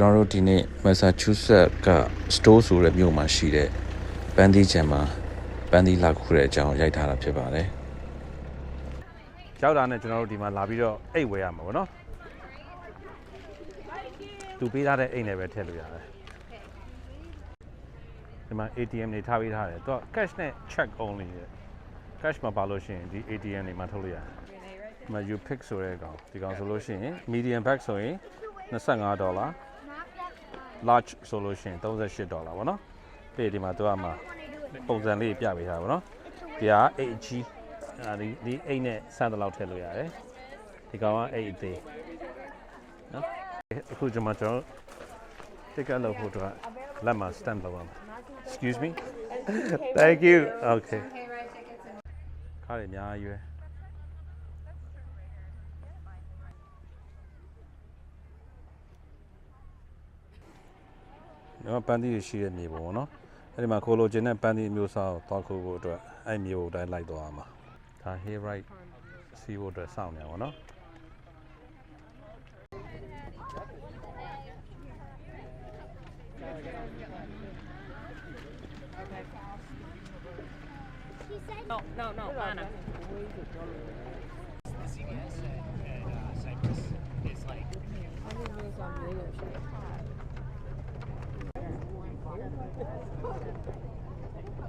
ကျွန်တော်တို့ဒီနေ့ Massachusetts က Stowe ဆိုတဲ့မြို့မှာရှိတဲ့ပန်းသီးခြံမှာပန်းသီးလာခုတဲ့အကြောင်းရိုက်ထားတာဖြစ်ပါတယ်ရောက်တာနဲ့ကျွန်တော်တို့ဒီမှာလာပြီးတော့အိတ်ဝယ်ရမှာပေါ့နော်သူပေးထားတဲ့အိတ်နဲ့ပဲထည့်လို့ရတယ်ဒီမှာ ATM တွေထားပေးထားတယ်သူက cash နဲ့ check only ရဲ့ cash မပါလို့ရှိရင်ဒီ ATM တွေမှာထုတ်လို့ရတယ်ဒီမှာ you pick ဆိုတဲ့ကောင်ဒီကောင်ဆိုလို့ရှိရင် medium bag ဆိုရင်25ဒေါ်လာ large ဆိုလို့ရှိရင်38ဒေါ်လာပေါ့နော်ပြီးဒီမှာသူကမှပုံစံလေးပြပေးထားပါတော့ဒီက 8G အာဒီဒီအိတ်နဲ့ဆန်းတဲ့လောက်ထည့်လို့ရတယ်ဒီကောင်ကအိတ်အသေးနော်အခုကျွန်မကျွန်တော်တိကလောက်ဖို့တော့လက်မှာ stamp လုပ်ရမှာ excuse me thank you okay ခါရအများကြီးပဲ ဒီမှာပန်းသီးတွေရှိတဲ့မြေပုံပေါ့နော်အဲ့ဒီမှာခိုးလိုချင်တဲ့ပန်းသီးအမျိုးအစားကိုတောက်ခိုးဖို့အတွက်အဲ့မြေပုံအတိုင်းလိုက်သွားရမှာဒါ hay right စီးဖို့အတွက်စောင့်နေရပါတော့နော် No, no, no, Anna.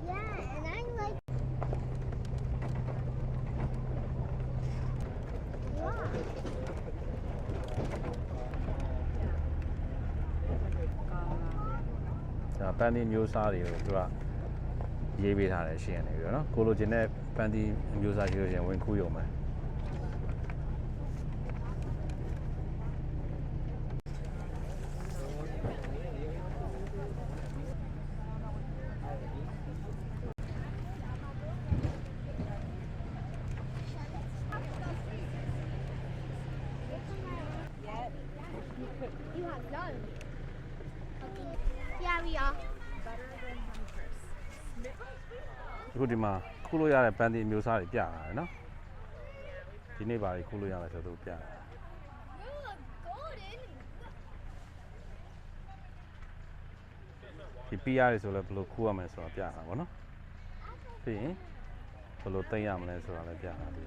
Yeah, and I like. Yeah. ဒါပန်းသီးမျိုးစားတွေကိုသူကရေးပေးထားတယ်ရှင်းရနေပြီတော့နော်ကိုလိုချင်တဲ့ပန်းသီးမျိုးစားရှိလို့ရှရင်ဝင်ခူးရုံပဲ You have done. Okay. Yeah, we are. အခုဒီမှာခူးလို့ရတဲ့ပန်းသီးမျိုးစားတွေပြလာတယ်နော်ဒီနေ့ပါလေခူးလို့ရတယ်ဆိုတော့ပြတာ golden. ဒီ PR တွေဆိုလည်းဘယ်လိုခူးရမလဲဆိုတာပြတာပေါ့နော်ပြီးရင်ဘယ်လိုသိမ်းရမလဲဆိုတာလည်းပြတာဒီ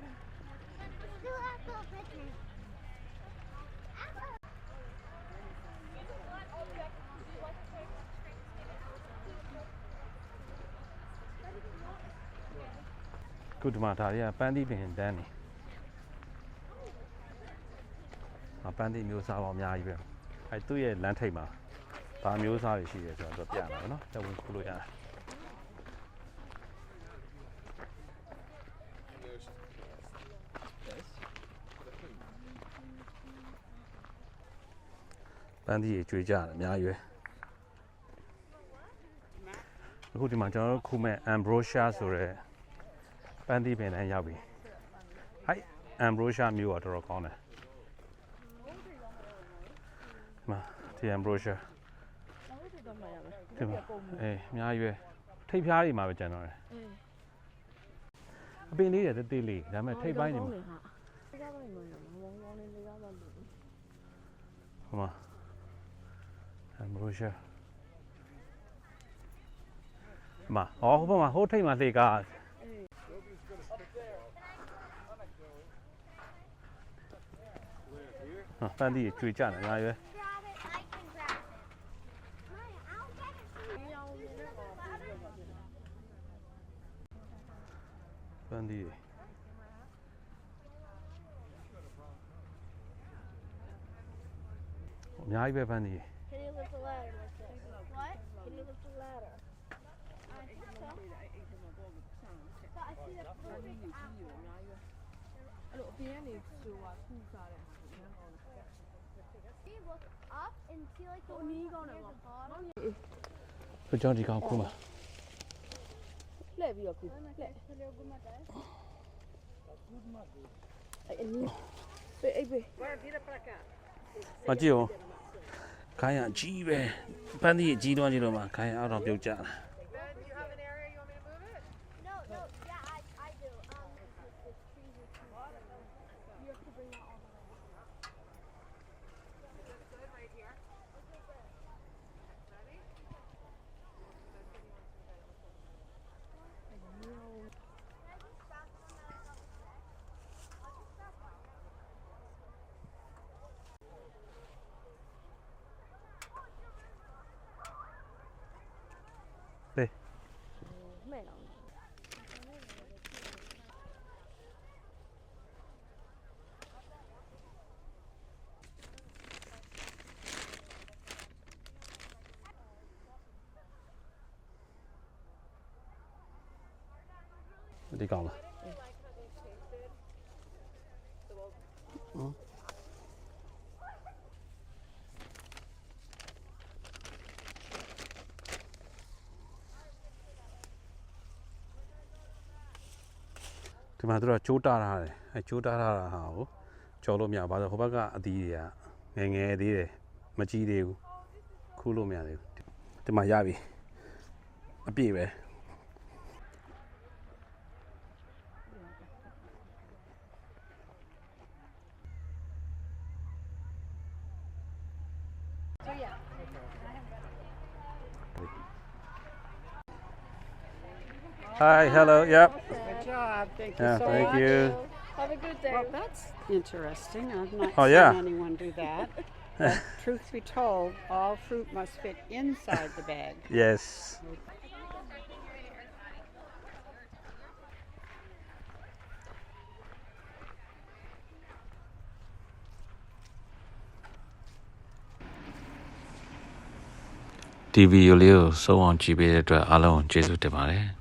ခုဒီမှာဒါတွေကပန်းသီးပင်တန်းနေအပန်းသီးမျိုးစားပေါင်းအများကြီးပဲအဲသူ့ရဲ့လမ်းထိပ်မှာဘာမျိုးစားတွေရှိရဲဆိုတော့ပြတာပေါ့နော်တက်ဝင်ခူးလို့ရတယ်ပန်းသီးတွေကျွေးကြတယ်အများကြီးပဲအခုဒီမှာကျွန်တော်တို့ခုမဲ့ ambrosia ဆိုတဲ့ ပန်းသီးပင်တန်းရောက်ပြီဟိုက်အမ်ဘရိုရှာမျိုးကတော်တော်ကောင်းတယ်ဒီမှာဒီအမ်ဘရိုရှာဒီမှာအေးအများကြီးပဲထိပ်ဖျားတွေမှာပဲကျန်တော့တယ်အပင်လေးတွေတေးသေးလေးဒါပေမဲ့ထိပ်ပိုင်းတွေမှာဟိုမှာအမ်ဘရိုရှာဒီမှာဟောဟိုဘက်မှာဟိုထိပ်မှာလှေကား ဟာပန်းသီးတွေကျွေကြတယ်အများကြီးပဲ Grab it. I can grab it. Maya, I'll get it. ပန်းသီး look up and see like the ။ဟို one နီး that's ကောင်းတယ် near ကွာ the bottom. ဆိုကျွန်တော်ဒီကောင်ခုမှာ။လှည့်ပြီးတော့ခုလှည့်။အဲ့အနီးပေးအိပ်ပေးမကြည့်အောင်ခိုင်းရအကြီးပဲပန်းသီးအကြီးသွားကြည့်တော့မှခိုင်းရအောက်တော့ပြုတ်ကြတာ ဒီကောင်လားဒီမှာသူတို့ကကြိုးတားထားတယ်အဲကြိုးတားထားတာဟာကိုကြော်လို့မရဘာလို့ဟိုဘက်ကအသီးတွေကငယ်ငယ်သေးတယ်မကြီးသေးဘူးခူးလို့မရသေးဘူးဒီမှာရပြီအပြည့်ပဲ Hi, hello, yep. Good job. Thank you Yeah, so thank much. you. Have a good day. Well, that's interesting. I've not Oh, seen yeah. anyone do that. But truth be told, all fruit must fit inside the bag. Yes. ။ TV လေးကိုစုံအောင်ကြည့်ပေးတဲ့အတွက်အားလုံးကိုကျေးဇူးတင်ပါတယ်။